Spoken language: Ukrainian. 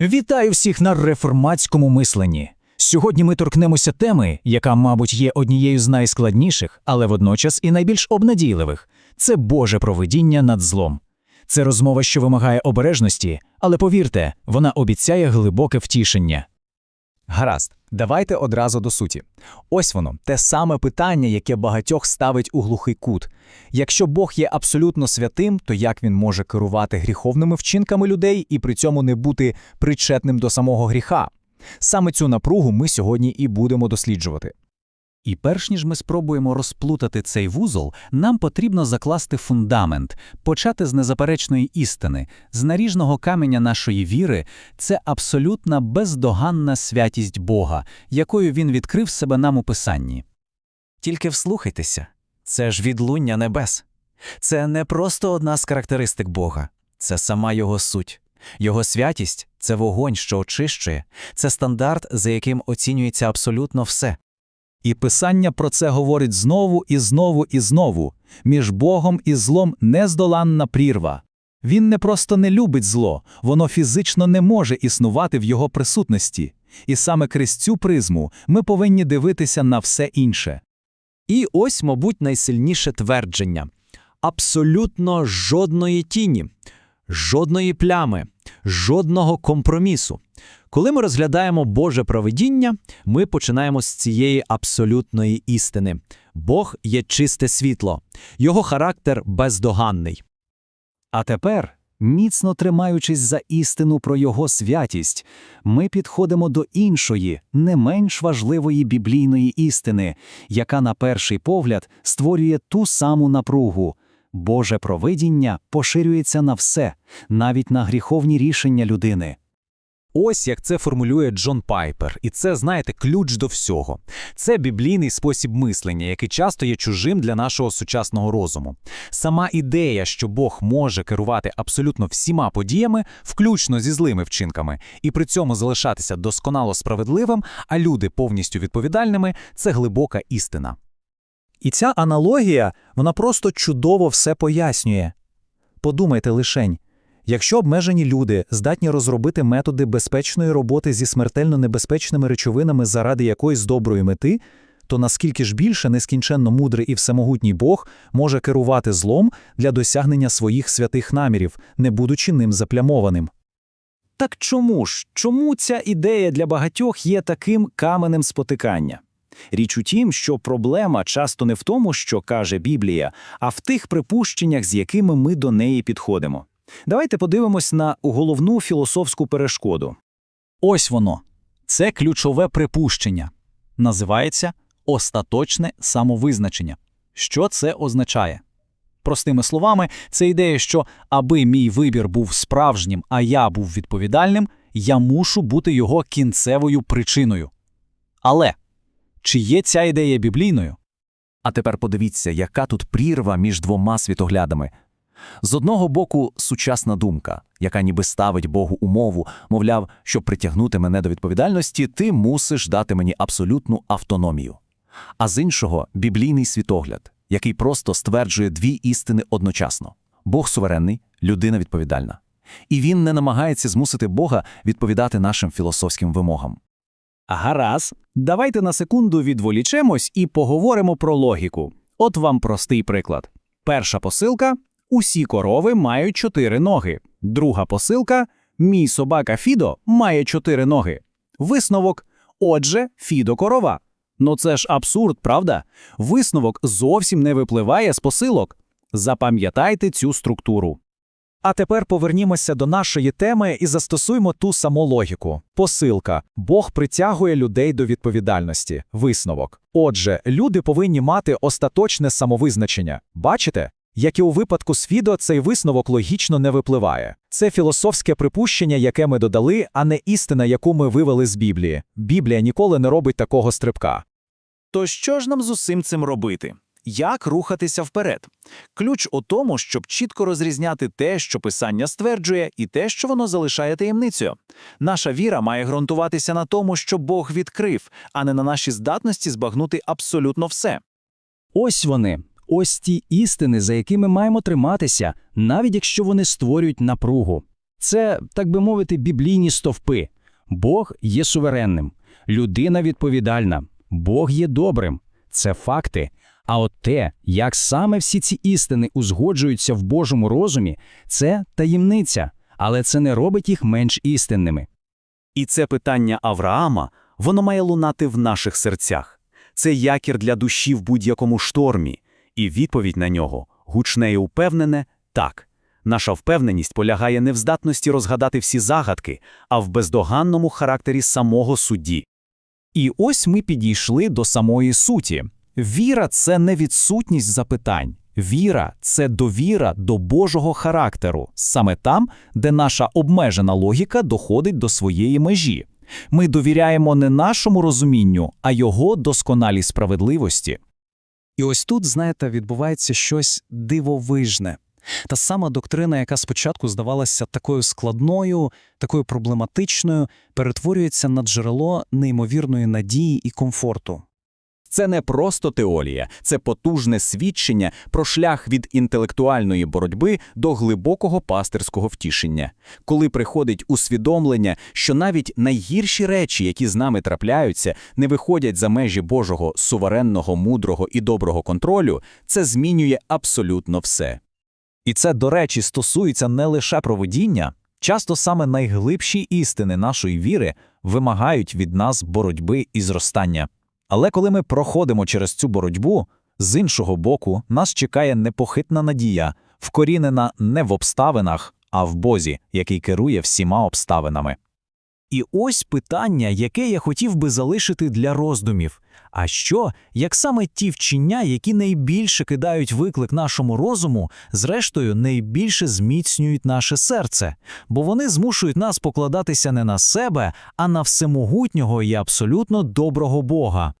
Вітаю всіх на реформатському мисленні. Сьогодні ми торкнемося теми, яка, мабуть, є однією з найскладніших, але водночас і найбільш обнадійливих це Боже провидіння над злом. Це розмова, що вимагає обережності, але повірте, вона обіцяє глибоке втішення. Гаразд, давайте одразу до суті. Ось воно, те саме питання, яке багатьох ставить у глухий кут. Якщо Бог є абсолютно святим, то як він може керувати гріховними вчинками людей і при цьому не бути причетним до самого гріха? Саме цю напругу ми сьогодні і будемо досліджувати. І перш ніж ми спробуємо розплутати цей вузол, нам потрібно закласти фундамент, почати з незаперечної істини, з наріжного каменя нашої віри це абсолютна бездоганна святість Бога, якою він відкрив себе нам у Писанні. Тільки вслухайтеся, це ж відлуння небес. Це не просто одна з характеристик Бога, це сама його суть. Його святість це вогонь, що очищує, це стандарт, за яким оцінюється абсолютно все. І Писання про це говорить знову і знову і знову. Між Богом і злом нездоланна прірва. Він не просто не любить зло, воно фізично не може існувати в його присутності. І саме крізь цю призму ми повинні дивитися на все інше. І ось, мабуть, найсильніше твердження: абсолютно жодної тіні, жодної плями, жодного компромісу. Коли ми розглядаємо Боже провидіння, ми починаємо з цієї абсолютної істини. Бог є чисте світло, його характер бездоганний. А тепер, міцно тримаючись за істину про його святість, ми підходимо до іншої, не менш важливої біблійної істини, яка на перший погляд створює ту саму напругу. Боже провидіння поширюється на все, навіть на гріховні рішення людини. Ось як це формулює Джон Пайпер, і це, знаєте, ключ до всього. Це біблійний спосіб мислення, який часто є чужим для нашого сучасного розуму. Сама ідея, що Бог може керувати абсолютно всіма подіями, включно зі злими вчинками, і при цьому залишатися досконало справедливим, а люди повністю відповідальними це глибока істина. І ця аналогія, вона просто чудово все пояснює. Подумайте лишень. Якщо обмежені люди здатні розробити методи безпечної роботи зі смертельно небезпечними речовинами заради якоїсь доброї мети, то наскільки ж більше нескінченно мудрий і всемогутній Бог може керувати злом для досягнення своїх святих намірів, не будучи ним заплямованим? Так чому ж? Чому ця ідея для багатьох є таким каменем спотикання? Річ у тім, що проблема часто не в тому, що каже Біблія, а в тих припущеннях, з якими ми до неї підходимо. Давайте подивимось на головну філософську перешкоду. Ось воно. Це ключове припущення. Називається остаточне самовизначення. Що це означає? Простими словами, це ідея, що аби мій вибір був справжнім, а я був відповідальним, я мушу бути його кінцевою причиною. Але чи є ця ідея біблійною? А тепер подивіться, яка тут прірва між двома світоглядами. З одного боку, сучасна думка, яка ніби ставить Богу умову, мовляв, щоб притягнути мене до відповідальності, ти мусиш дати мені абсолютну автономію. А з іншого біблійний світогляд, який просто стверджує дві істини одночасно: Бог суверенний, людина відповідальна. І він не намагається змусити Бога відповідати нашим філософським вимогам. Гаразд, давайте на секунду відволічемось і поговоримо про логіку. От вам простий приклад. Перша посилка усі корови мають чотири ноги. Друга посилка мій собака Фідо має чотири ноги. Висновок отже, Фідо корова. Ну це ж абсурд, правда? Висновок зовсім не випливає з посилок. Запам'ятайте цю структуру. А тепер повернімося до нашої теми і застосуємо ту саму логіку. Посилка. Бог притягує людей до відповідальності. Висновок. Отже, люди повинні мати остаточне самовизначення. Бачите? Як і у випадку з Фідо, цей висновок логічно не випливає. Це філософське припущення, яке ми додали, а не істина, яку ми вивели з Біблії. Біблія ніколи не робить такого стрибка. То що ж нам з усім цим робити? Як рухатися вперед? Ключ у тому, щоб чітко розрізняти те, що писання стверджує, і те, що воно залишає таємницею. Наша віра має ґрунтуватися на тому, що Бог відкрив, а не на нашій здатності збагнути абсолютно все. Ось вони, ось ті істини, за якими маємо триматися, навіть якщо вони створюють напругу. Це, так би мовити, біблійні стовпи. Бог є суверенним, людина відповідальна, Бог є добрим. Це факти. А от те, як саме всі ці істини узгоджуються в Божому розумі, це таємниця, але це не робить їх менш істинними. І це питання Авраама, воно має лунати в наших серцях. Це якір для душі в будь-якому штормі. І відповідь на нього гучне і упевнене так. Наша впевненість полягає не в здатності розгадати всі загадки, а в бездоганному характері самого судді. І ось ми підійшли до самої суті. Віра це не відсутність запитань. Віра це довіра до Божого характеру, саме там, де наша обмежена логіка доходить до своєї межі. Ми довіряємо не нашому розумінню, а його досконалій справедливості. І ось тут, знаєте, відбувається щось дивовижне. Та сама доктрина, яка спочатку здавалася такою складною, такою проблематичною, перетворюється на джерело неймовірної надії і комфорту. Це не просто теорія, це потужне свідчення про шлях від інтелектуальної боротьби до глибокого пастирського втішення. Коли приходить усвідомлення, що навіть найгірші речі, які з нами трапляються, не виходять за межі Божого суверенного, мудрого і доброго контролю, це змінює абсолютно все. І це, до речі, стосується не лише проведіння. Часто саме найглибші істини нашої віри вимагають від нас боротьби і зростання. Але коли ми проходимо через цю боротьбу, з іншого боку, нас чекає непохитна надія, вкорінена не в обставинах, а в Бозі, який керує всіма обставинами. І ось питання, яке я хотів би залишити для роздумів. А що, як саме ті вчення, які найбільше кидають виклик нашому розуму, зрештою найбільше зміцнюють наше серце, бо вони змушують нас покладатися не на себе, а на всемогутнього і абсолютно доброго Бога.